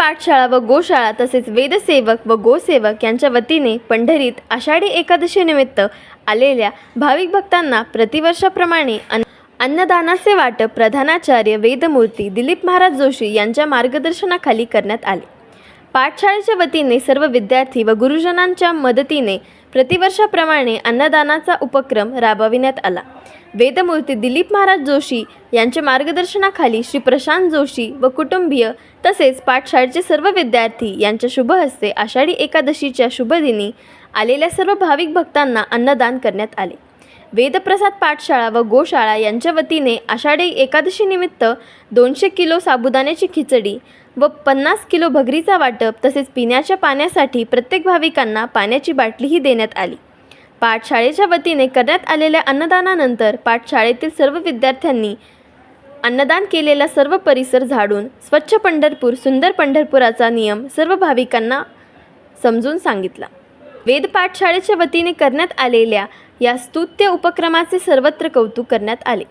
पाठशाळा व गोशाळा तसेच वेदसेवक व गोसेवक यांच्या वतीने पंढरीत आषाढी एकादशीनिमित्त आलेल्या भाविक भक्तांना प्रतिवर्षाप्रमाणे अन्न अन्नदानाचे वाटप प्रधानाचार्य वेदमूर्ती दिलीप महाराज जोशी यांच्या मार्गदर्शनाखाली करण्यात आले. पाठशाळेच्या वतीने सर्व विद्यार्थी व गुरुजनांच्या मदतीने प्रतिवर्षाप्रमाणे अन्नदानाचा उपक्रम राबविण्यात आला. वेदमूर्ती दिलीप महाराज जोशी यांच्या मार्गदर्शनाखाली श्री प्रशांत जोशी व कुटुंबीय तसेच पाठशाळेचे सर्व विद्यार्थी यांच्या शुभ हस्ते आषाढी एकादशीच्या शुभदिनी आलेल्या सर्व भाविक भक्तांना अन्नदान करण्यात आले. वेदप्रसाद पाठशाळा व गोशाळा यांच्या वतीने आषाढी एकादशीनिमित्त दोनशे किलो साबुदाण्याची खिचडी व पन्नास किलो भगरीचा वाटप तसेच पिण्याच्या पाण्यासाठी प्रत्येक भाविकांना पाण्याची बाटलीही देण्यात आली. पाठशाळेच्या वतीने करण्यात आलेल्या अन्नदानानंतर पाठशाळेतील सर्व विद्यार्थ्यांनी अन्नदान केलेला सर्व परिसर झाडून स्वच्छ पंढरपूर सुंदर पंढरपुराचा नियम सर्व भाविकांना समजून सांगितला. वेद पाठशाळेच्या वतीने करण्यात आलेल्या या स्तुत्य उपक्रमाचे सर्वत्र कौतुक करण्यात आले.